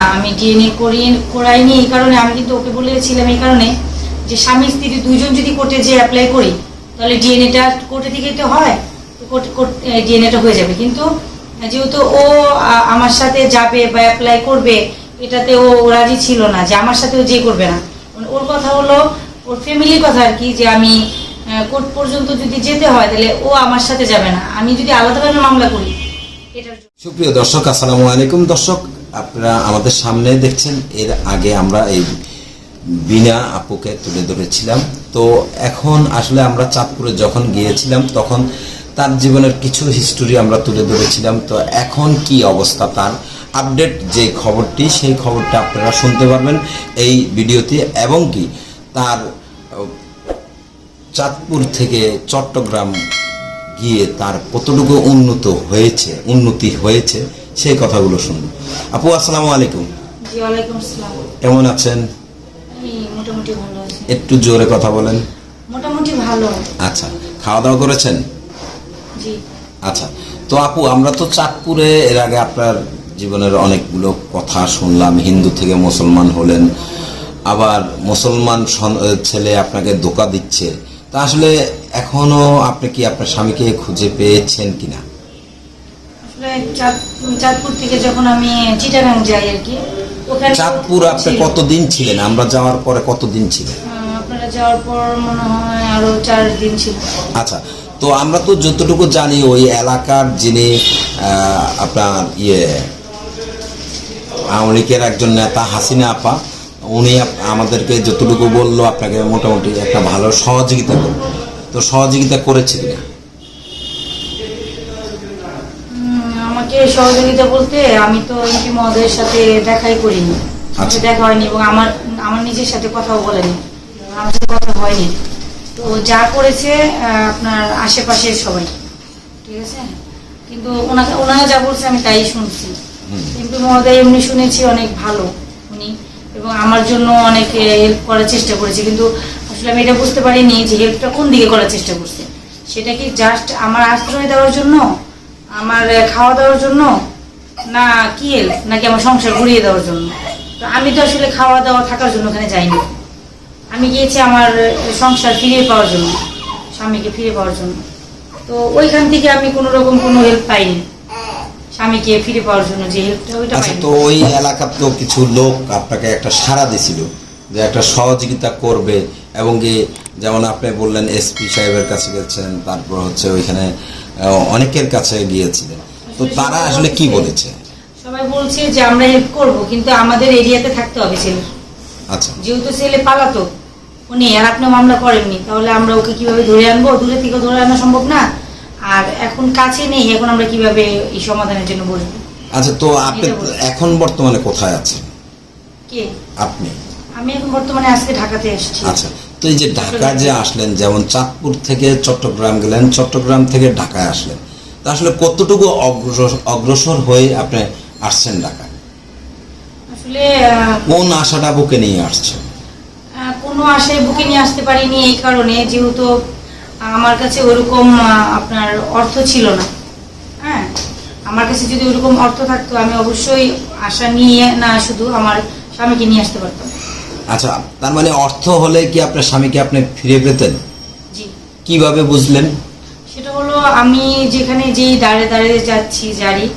আমি ডিএনএ করিয়ে করাইনি, এই কারণে আমি কিন্তু ওকে বলেছিলাম এই কারণে যে স্বামী, স্ত্রী দুইজন যদি কোর্টে যে অ্যাপ্লাই করি, তাহলে ডিএনএটা কোর্টে থেকেই তো হয় ডিএনএটা হয়ে যাবে। কিন্তু যেহেতু ও আমার সাথে যাবে বা অ্যাপ্লাই করবে, এটাতে ও রাজি ছিল না যে আমার সাথে ও যে করবে না। মানে ওর কথা হলো, ওর ফ্যামিলির কথা আর কি যে আমি কোর্ট পর্যন্ত যদি যেতে হয়, তাহলে ও আমার সাথে যাবে না। আমি যদি আলাদাভাবে মামলা করি সুপ্রিয় দর্শক, আসসালামু আলাইকুম। দর্শক আপনারা আমাদের সামনে দেখছেন, এর আগে আমরা এই বিনা আপুকে তুলে ধরেছিলাম। তো এখন আসলে আমরা চাঁদপুরে যখন গিয়েছিলাম, তখন তার জীবনের কিছু হিস্টোরি আমরা তুলে ধরেছিলাম। তো এখন কি অবস্থা তার? আপডেট যে খবরটি, সেই খবরটা আপনারা শুনতে পারবেন এই ভিডিওতে। এবং কি তার চাঁদপুর থেকে চট্টগ্রাম গিয়ে তার কতটুকু উন্নত হয়েছে, উন্নতি হয়েছে সেই কথাগুলো শুনব। আপু আসসালামু আলাইকুম। কেমন আছেন? একটু জোরে কথা বলেন। মোটামুটি ভালো। আচ্ছা খাওয়া দাওয়া করেছেন আচ্ছা তো আপু আমরা তো চাঁদপুরে এর আগে আপনার জীবনের অনেকগুলো কথা শুনলাম। হিন্দু থেকে মুসলমান হলেন আবার মুসলমান ছেলে আপনাকে ধোকা দিচ্ছে। তা আসলে এখনও আপনি কি আপনার স্বামীকে খুঁজে পেয়েছেন কিনা? চাঁদপুর থেকে যখন আমি চিটাগাং যাই আর কি ওখানে চাঁদপুর আপনি কতদিন ছিলেন? আমরা যাওয়ার পরে কতদিন ছিলেন? আপনারা যাওয়ার পর মনে হয় আরও চার দিন ছিল। আচ্ছা তো আমরা তো যতটুকু জানি ওই এলাকার যিনি আপনার ইয়ে আওয়ামী লীগের একজন নেতা হাসিনা আপা উনি আমাদেরকে যতটুকু বলল আপনাকে মোটামুটি একটা ভালো সহযোগিতা করল। তো সহযোগিতা করেছে কিনা উম, আমাকে সহযোগিতা বলতে আমি তো এমপি মহোদয়ের সাথে দেখাই করিনি। আচ্ছা। দেখা হয়নি এবং আমার আমার নিজের সাথে কথাও বলেনি। আমার সাথে কথা হয়নি। তো যা করেছে আপনার আশেপাশের সবাই। ঠিক আছে? কিন্তু ওনাকে ওনারা যা বলছে আমি তাই শুনছি। এমপি মহোদয় এমনি শুনেছি অনেক ভালো উনি। এবং আমার জন্য অনেক হেল্প করার চেষ্টা করেছে। কিন্তু আসলে আমি এটা বুঝতে পারিনি যে হেল্পটা কোন দিকে করার চেষ্টা করছে। সেটা কি জাস্ট আমার আশ্রয় দেওয়ার জন্য? আমার খাওয়া দাওয়ার জন্য? না কি হেল্প নাকি আমার সংসার ঘুরিয়ে দেওয়ার জন্য? তো আমি তো আসলে খাওয়া দাওয়া থাকার জন্য ওখানে যাইনি। আমি গিয়েছি আমার সংসার ফিরিয়ে পাওয়ার জন্য স্বামীকে ফিরে পাওয়ার জন্য। তো ওইখান থেকে আমি কোনো রকম কোনো হেল্প পাইনি। স্বামীকে ফিরে পাওয়ার জন্য যে হেল্পটা ওইটা আচ্ছা তো ওই এলাকার তো কিছু লোক আপনাকে একটা সাড়া দিছিল যে একটা সহযোগিতা করবে এবং কি যেমন আপনি বললেন এসপি সাহেবের কাছে গেছেন তারপর হচ্ছে ওইখানে অনেকের কাছে গিয়েছিলেন। তো তারা আসলে কি বলেছে? সবাই বলছে যে আমরা হেল্প করব কিন্তু আমাদের এরিয়াতে থাকতে হবে ছেলে। আচ্ছা। যেহেতু ছেলে পালাতো উনি আর আপনি মামলা করেননি তাহলে আমরা ওকে কীভাবে ধরে আনব? দূরে থেকে ধরে আনা সম্ভব না। আর এখন কাছে নেই এখন আমরা কীভাবে এই সমাধানের জন্য বলব আচ্ছা তো আপনি এখন বর্তমানে কোথায় আছেন? কে? আপনি। আমি এখন বর্তমানে আজকে ঢাকাতে এসেছি। আচ্ছা। তো এই যে ঢাকায় যে আসলেন যেমন চাঁদপুর থেকে চট্টগ্রাম গেলেন চট্টগ্রাম থেকে ঢাকায় আসলেন তা আসলে কতটুকু অগ্রসর অগ্রসর হয়ে আপনি আসছেন ঢাকায়? আসলে কোন আশাটা বুকে নিয়ে আসছেন? কোনো আশায় বুকে নিয়ে আসতে পারিনি এই কারণে যেহেতু আমার কাছে ওরকম আপনার অর্থ ছিল না। হ্যাঁ আমার কাছে যদি ওরকম অর্থ থাকতো আমি অবশ্যই আশা নিয়ে না শুধু আমার স্বামীকে নিয়ে আসতে পারতাম। আচ্ছা তার মানে অর্থ হলে কি আপনার স্বামীকে আপনি ফিরে পেতেন? জি। কীভাবে বুঝলেন? সেটা হলো আমি যেখানে যেই দাঁড়ে দাঁড়িয়ে যাচ্ছি জারি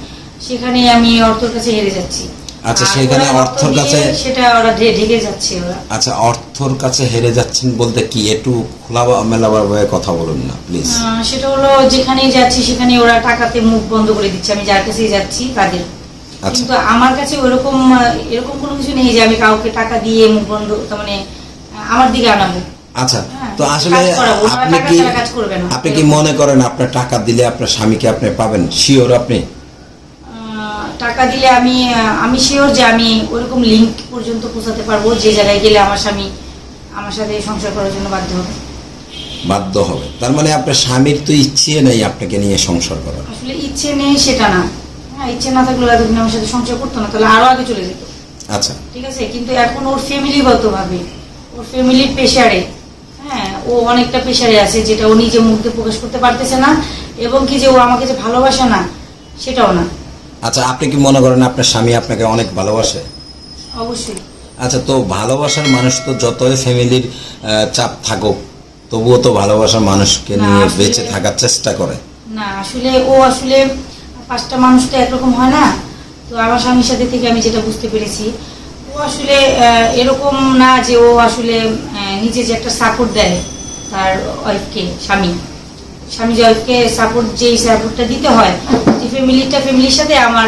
সেখানে আমি অর্থর কাছে হেরে যাচ্ছি। আচ্ছা, সেখানে অর্থর কাছে- সেটা ওরা ঢেকে যাচ্ছে ওরা। আচ্ছা অর্থর কাছে হেরে যাচ্ছেন বলতে কি? একটু খোলা মেলাভাবে কথা বলুন না প্লিজ। সেটা হলো যেখানেই যাচ্ছি সেখানে ওরা টাকাতে মুখ বন্ধ করে দিচ্ছে। আমি যার কাছেই যাচ্ছি তাদের কিন্তু আমার কাছে ওরকম এরকম কোনো কিছু নেই যে আমি কাউকে টাকা দিয়ে মুখ বন্ধ মানে আমার দিকে আনাবো আচ্ছা হ্যাঁ, তো আসলে আপনি কি। আপনি কি মনে করেন আপনার টাকা দিলে আপনার স্বামীকে আপনি পাবেন? শিওর আপনি? টাকা দিলে আমি আমি শিওর যে আমি ওরকম লিঙ্ক পর্যন্ত পৌঁছাতে পারব যে জায়গায় গেলে আমার স্বামী আমার সাথে সংসার করার জন্য বাধ্য হবে। বাধ্য হবে। তার মানে আপনার স্বামীর তো ইচ্ছে নেই আপনাকে নিয়ে সংসার করার। আসলে ইচ্ছে নেই সেটা না। হ্যাঁ ইচ্ছে না থাকলে এতদিন আমার সাথে সংসার করতো না তাহলে আরও আগে চলে যেত। আচ্ছা। ঠিক আছে কিন্তু এখন ওর ফ্যামিলিগত ভাবে ওর ফ্যামিলির প্রেশারে হ্যাঁ ও অনেকটা প্রেশারে আছে যেটা ও নিজে মুখে প্রকাশ করতে পারতেছে না এবং কি যে ও আমাকে যে ভালোবাসে না সেটাও না। আচ্ছা আপনি কি মনে করেন আপনার স্বামী আপনাকে অনেক ভালোবাসে? অবশ্যই। আচ্ছা তো ভালোবাসার মানুষ তো যতই ফ্যামিলির চাপ থাকুক তবুও তো ভালোবাসার মানুষকে নিয়ে বেঁচে থাকার চেষ্টা করে। না আসলে ও আসলে পাঁচটা মানুষ তো একরকম হয় না? তো আমার স্বামীর সাথে থেকে আমি যেটা বুঝতে পেরেছি ও আসলে এরকম না যে ও আসলে নিজে যে একটা সাপোর্ট দেয় তার ওয়াইফকে স্বামী। স্বামী যে ওয়াইফকে সাপোর্ট যেই সাপোর্টটা দিতে হয় যে ফ্যামিলিটা ফ্যামিলির সাথে আমার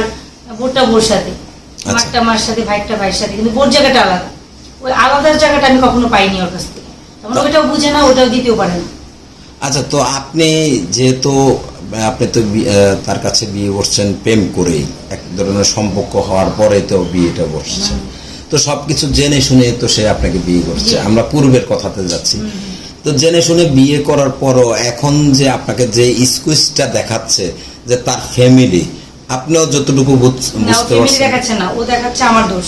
বোরটা বোর সাথে। আচ্ছা। মারটা মার সাথে ভাইটা ভাইয়ের সাথে কিন্তু বোর জায়গাটা আলাদা। ওই আলাদার জায়গাটা আমি কখনো পাইনি ওর কাছ থেকে। তখন ওইটাও বুঝে না ওটাও দিতেও পারে না। আচ্ছা তো আপনি যেহেতু আপনি তো তার কাছে বিয়ে করছেন প্রেম করেই এক ধরনের সম্পর্ক হওয়ার পরে তো বিয়েটা বসছে। তো সব কিছু জেনে শুনে তো সে আপনাকে বিয়ে করছে। আমরা পূর্বের কথাতে যাচ্ছি। তো জেনে শুনে বিয়ে করার পরও এখন যে আপনাকে যে স্কুইজটা দেখাচ্ছে যে তার ফ্যামিলি আপনিও যতটুকু বুঝ- বুঝতে পারছেন। না ও দেখাচ্ছে আমার দোষ।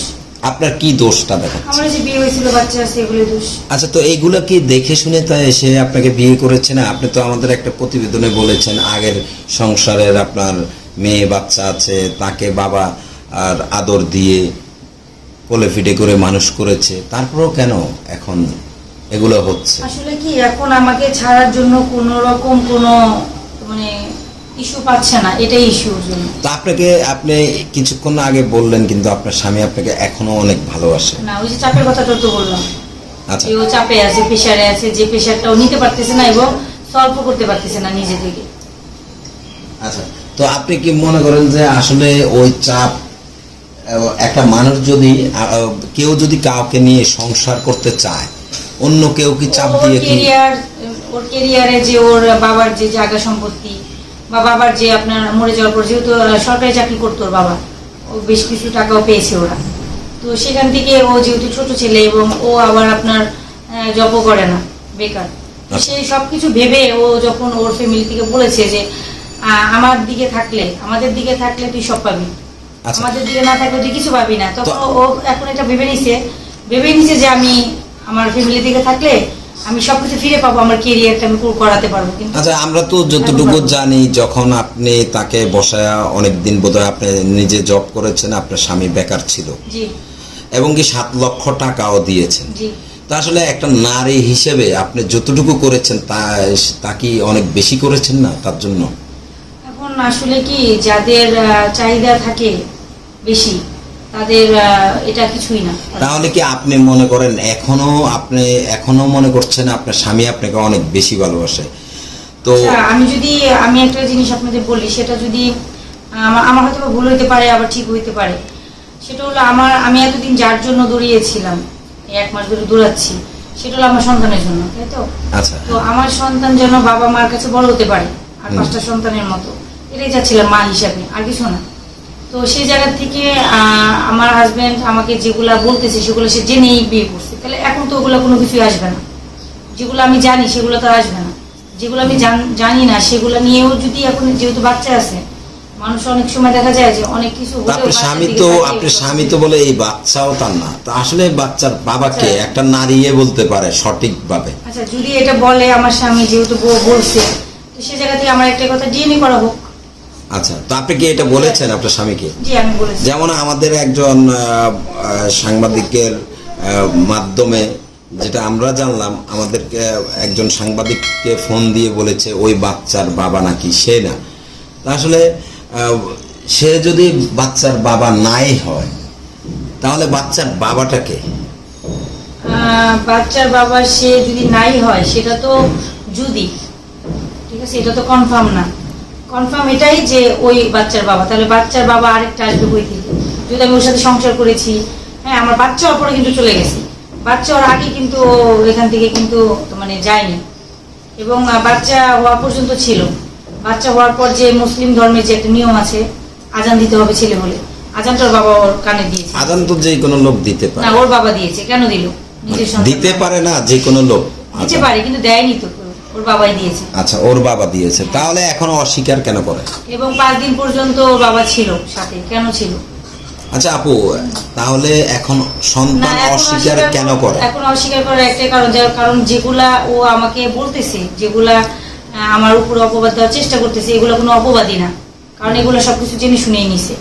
আপনার কি দোষটা দেখাচ্ছে? আমার যে বিয়ে হয়েছিল বাচ্চা আছে এগুলো দোষ। আচ্ছা তো এইগুলো কি দেখে শুনে তাই এসে আপনাকে বিয়ে করেছে? না আপনি তো আমাদের একটা প্রতিবেদনে বলেছেন আগের সংসারের আপনার মেয়ে বাচ্চা আছে তাকে বাবা আর আদর দিয়ে কোলে ফিটে করে মানুষ করেছে। তারপরেও কেন এখন এগুলো হচ্ছে? আসলে কি এখন আমাকে ছাড়ার জন্য কোনো রকম কোনো মানে ইস্যু পাচ্ছে না এটাই ইস্যুর জন্য। তো আপনাকে আপনি কিছুক্ষণ আগে বললেন কিন্তু আপনার স্বামী আপনাকে এখনও অনেক ভালোবাসে। না ওই যে চাপের কথাটা তো বললাম। আচ্ছা। ও চাপে আছে প্রেশারে আছে যে নিতে পারতেছে না এবং সলভ করতে পারতেছে না নিজে থেকে। আচ্ছা তো আপনি কি মনে করেন যে আসলে ওই চাপ একটা মানুষ যদি কেউ যদি কাউকে নিয়ে সংসার করতে চায় অন্য কেউ কি চাপ দিয়ে কি ওর কেরিয়ারে যে ওর বাবার যে জায়গা সম্পত্তি বা বাবার যে আপনার মরে যাওয়ার পর যেহেতু সরকারি চাকরি করতো ওর বাবা ও বেশ কিছু টাকাও পেয়েছে ওরা তো সেখান থেকে ও যেহেতু ছোট ছেলে এবং ও আবার আপনার জবও করে না বেকার। সেই সব কিছু ভেবে ও যখন ওর ফ্যামিলি থেকে বলেছে যে আমার দিকে থাকলে আমাদের দিকে থাকলে তুই সব পাবি আচ্ছা। আমাদের দিকে না থাকলে তুই কিছু পাবি না তখন ও এখন এটা ভেবে নিছে ভেবে নিছে যে আমি আমার ফ্যামিলি দিকে থাকলে আমি সবকিছু ফিরে পাবো আমার কেরিয়ারটা আমি পুরো করাতে পারব কিন্তু আচ্ছা আমরা তো যতটুকু জানি যখন আপনি তাকে বসায় অনেকদিন বোধহয় আপনি নিজে জব করেছেন আপনার স্বামী বেকার ছিল। জি। এবং কি সাত লক্ষ টাকাও দিয়েছেন। জি। তো আসলে একটা নারী হিসেবে আপনি যতটুকু করেছেন তা তা কি অনেক বেশি করেছেন না তার জন্য? এখন আসলে কি যাদের চাহিদা থাকে বেশি তাদের এটা কিছুই না। তাহলে কি আপনি মনে করেন এখনও আপনি এখনও মনে করছেন আপনার স্বামী আপনাকে অনেক বেশি ভালোবাসে? তো আচ্ছা, আমি যদি আমি একটা জিনিস আপনাদের বলি সেটা যদি আমার হয়তো ভুল হইতে পারে আবার ঠিক হইতে পারে। সেটা হলো আমার আমি এতদিন যার জন্য দৌড়িয়েছিলাম এক মাস ধরে দৌড়াচ্ছি সেটা হলো আমার সন্তানের জন্য তাই তো? আচ্ছা। তো আমার সন্তান যেন বাবা মার কাছে বড় হতে পারে আর পাঁচটা সন্তানের মতো। এটাই চাচ্ছিলাম মা হিসাবে আর কিছু না। তো সেই জায়গা থেকে আহ, আমার হাজবেন্ড আমাকে যেগুলা বলতেছে সেগুলো সে জেনেই বিয়ে করছে। তাহলে এখন তো ওগুলো কোনো কিছুই আসবে না। যেগুলো আমি জানি সেগুলো তো আসবে না। যেগুলো আমি জান- জানি না সেগুলো নিয়েও যদি এখন যেহেতু বাচ্চা আছে মানুষ অনেক সময় দেখা যায় যে অনেক কিছু আপনার স্বামী তো আপনার স্বামী তো বলে এই বাচ্চাও তার না। তো আসলে বাচ্চার বাবাকে আচ্ছা। একটা নারীয়ে বলতে পারে সঠিকভাবে। আচ্ছা যদি এটা বলে আমার স্বামী যেহেতু বউ বলছে তো সে জায়গা থেকে আমার একটা কথা ডিএনএ করা হোক। আচ্ছা তো আপনি কি এটা বলেছেন আপনার স্বামীকে? যেমন আমাদের একজন সাংবাদিকের মাধ্যমে যেটা আমরা জানলাম আমাদেরকে একজন সাংবাদিককে ফোন দিয়ে বলেছে ওই বাচ্চার বাবা নাকি সে না। আসলে সে যদি বাচ্চার বাবা নাই হয় তাহলে বাচ্চার বাবাটাকে বাচ্চার বাবা সে যদি নাই হয় সেটা তো যদি ঠিক আছে? এটা তো কনফার্ম না। কনফার্ম এটাই যে ওই বাচ্চার বাবা। তাহলে বাচ্চার বাবা আরেকটা আসবে বই থেকে? যদি আমি ওর সাথে সংসার করেছি হ্যাঁ আমার বাচ্চা হওয়ার পরে কিন্তু চলে গেছে। বাচ্চা হওয়ার আগে কিন্তু এখান থেকে কিন্তু মানে যায়নি। এবং বাচ্চা হওয়া পর্যন্ত ছিল। বাচ্চা হওয়ার পর যে মুসলিম ধর্মের যে একটা নিয়ম আছে আজান দিতে হবে ছেলে বলে আজানটা ওর বাবা ওর কানে দিয়েছে। আদান তো যে কোনো লোক দিতে পারে। না ওর বাবা দিয়েছে। কেন দিল? নিজের দিতে পারে না যে কোনো লোক। দিতে। পারে কিন্তু দেয়নি তো। ওর বাবাই দিয়েছে। আচ্ছা ওর বাবা দিয়েছে। তাহলে এখন অস্বীকার কেন করে? এবং পাঁচ দিন পর্যন্ত ওর বাবা ছিল সাথে। কেন ছিল? আচ্ছা আপু তাহলে এখন সন্তান অস্বীকার কেন করে এখন অস্বীকার করার একটাই কারণ যার কারণ যেগুলা ও আমাকে বলতেছে যেগুলা আমার উপরে অপবাদ দেওয়ার চেষ্টা করতেছে এগুলো কোনো অপবাদই না। কারণ এগুলো সবকিছু জেনে শুনেই নিছে।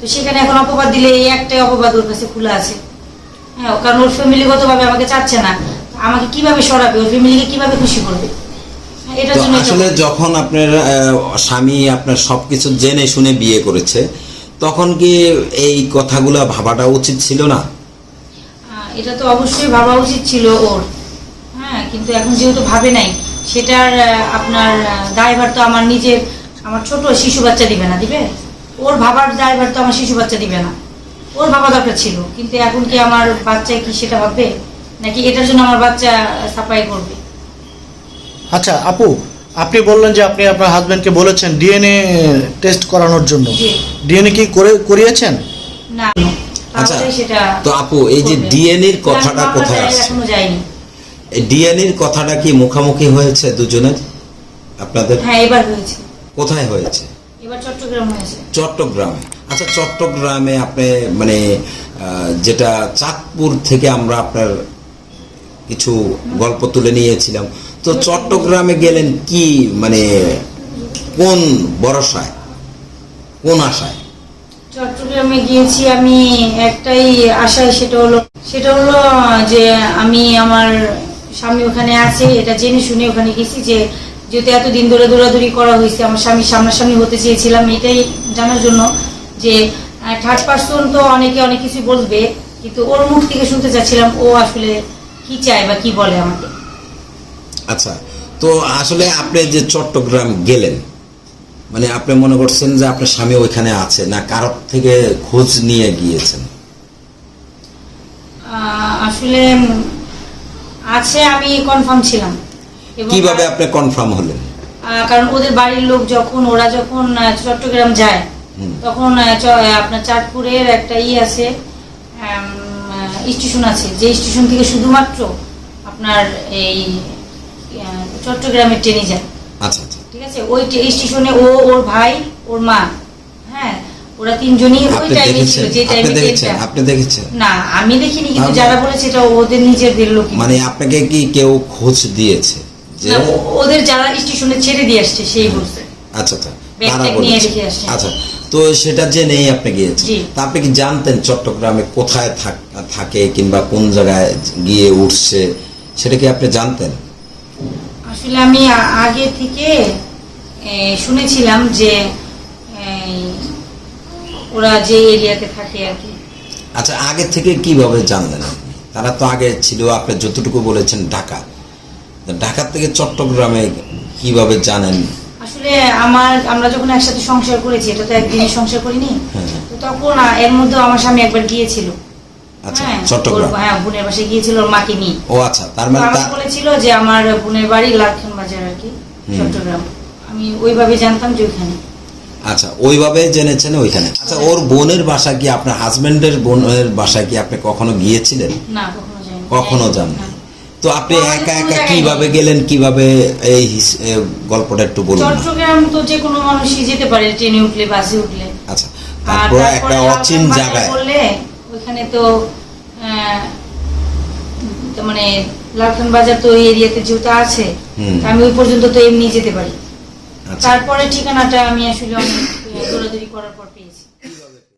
তো সেখানে এখন অপবাদ দিলে এই একটাই অপবাদ ওর কাছে খোলা আছে। হ্যাঁ কারণ ওর ফ্যামিলিগতভাবে আমাকে চাচ্ছে না। আমাকে কীভাবে সরাবে? ওর ফ্যামিলিকে কীভাবে খুশি করবে? তো আসলে যখন আপনার স্বামী আপনার সবকিছু জেনে শুনে বিয়ে করেছে তখন কি এই কথাগুলো ভাবাটা উচিত ছিল না? এটা তো অবশ্যই ভাবা উচিত ছিল ওর। হ্যাঁ কিন্তু এখন যেহেতু ভাবে নাই সেটার আপনার দায়ভার তো আমার নিজের আমার ছোট শিশু বাচ্চা দিবে না দিবে? ওর ভাবার দায়ভার তো আমার শিশু বাচ্চা দিবে না। ওর ভাবা দরকার ছিল কিন্তু এখন কি আমার বাচ্চা কি সেটা ভাববে? নাকি এটার জন্য আমার বাচ্চা সাফাই করবে? আচ্ছা আপু আপনি বললেন যে আপনি আপনার হাজবেন্ডকে বলেছেন ডিএনএ টেস্ট করানোর জন্য। ডিএনএ কি করে করিয়েছেন? না আচ্ছা সেটা তো আপু এই যে। ডিএনএ এর কথাটা কোথায় আসছে? এখনও যায়নি। ডিএনএ এর কথাটা কি মুখামুখি হয়েছে দুজনের? আপনাদের? হ্যাঁ এবার হয়েছে। কোথায় হয়েছে? এবার চট্টগ্রাম হয়েছে। চট্টগ্রামে। আচ্ছা চট্টগ্রামে আপনি মানে যেটা চাঁদপুর থেকে আমরা আপনার কিছু গল্প তুলে নিয়েছিলাম। তো চট্টগ্রামে গেলেন কি মানে কোন ভরসায়? কোন আশায়? চট্টগ্রামে গিয়েছি আমি একটাই আশায়, সেটা হলো সেটা হলো যে আমি আমার স্বামী ওখানে আছে, এটা জেনে শুনে ওখানে গেছি যে যেহেতু এতদিন ধরে দৌড়াদৌড়ি করা হয়েছে, আমার স্বামীর সামনাসামনি হতে চেয়েছিলাম, এটাই জানার জন্য যে থার্ড পার্সন তো অনেকে অনেক কিছু বলবে, কিন্তু ওর মুখ থেকে শুনতে চাচ্ছিলাম, ও আসলে কি চায় বা কি বলে আমাকে। আচ্ছা তো আসলে আপনি যে চট্টগ্রাম গেলেন মানে আপনি মনে করছেন যে আপনার স্বামী ওইখানে আছে না কারোর থেকে খোঁজ নিয়ে গিয়েছেন? আসলে আছে আমি কনফার্ম ছিলাম। কীভাবে আপনি কনফার্ম হলেন? কারণ ওদের বাড়ির লোক যখন ওরা যখন চট্টগ্রাম যায় তখন আপনার চাঁদপুরের একটা ই আছে স্টেশন আছে যে স্টেশন থেকে শুধুমাত্র আপনার এই চট্টগ্রামের ট্রেনে যায়। আচ্ছা আচ্ছা। ঠিক আছে? ওই স্টেশনে ও ওর ভাই ওর মা হ্যাঁ? ওরা তিনজনই ওই টাইমে ছিল যে টাইমে দেখেছেন? আপনি দেখেছেন? না আমি দেখিনি কিন্তু যারা বলেছে এটা ওদের নিজেদের লোক মানে আপনাকে কি কেউ খোঁজ দিয়েছে যে ওদের যারা স্টেশনে ছেড়ে দিয়ে আসছে সেই বলছে। আচ্ছা আচ্ছা। তারা বলেছে। আচ্ছা তো সেটা জেনেই আপনি গিয়েছেন। তা আপনি কি জানতেন চট্টগ্রামে কোথায় থাকে কিংবা কোন জায়গায় গিয়ে উঠছে? সেটা কি আপনি জানতেন? আসলে আমি আগে থেকে শুনেছিলাম যে ওরা যে এরিয়াতে থাকে আর কি। আচ্ছা আগে থেকে কীভাবে জানলেন আপনি? তারা তো আগে ছিল আপনি যতটুকু বলেছেন ঢাকা। ঢাকা থেকে চট্টগ্রামে কীভাবে জানেন? আসলে আমার আমরা যখন একসাথে সংসার করেছি এটা তো একদিনে সংসার করিনি। হ্যাঁ। তো তখন এর মধ্যে আমার স্বামী একবার গিয়েছিল। আচ্ছা হ্যাঁ, চট্টগ্রাম। হ্যাঁ বোনের বাসায় গিয়েছিল ওর মাকে নিয়ে। ও আচ্ছা তার মানে আমাকে বলেছিল যে আমার বোনের বাড়ি লালখান বাজার আর কি চট্টগ্রাম। আমি ওইভাবে জানতাম যে ওইখানে। আচ্ছা ওইভাবে জেনেছেন ওইখানে। আচ্ছা ওর বোনের বাসা কি আপনার হাজবেন্ডের বোনের বাসায় কি আপনি কখনো গিয়েছিলেন? না কখনো কখনো যান তো আপনি একা একা কীভাবে গেলেন? কীভাবে এই গল্পটা একটু বলুন। চট্টগ্রাম তো যে কোনো মানুষই যেতে পারে ট্রেনে উঠলে বাসে উঠলে। আচ্ছা তারপরে একটা অচিন জায়গায় ওইখানে তো মানে লালখান বাজার তো ওই এরিয়াতে যেহেতু আছে আমি ওই পর্যন্ত তো এমনি যেতে পারি। আচ্ছা। তারপরে ঠিকানাটা আমি আসলে অনেক দৌড়াদৌড়ি করার পর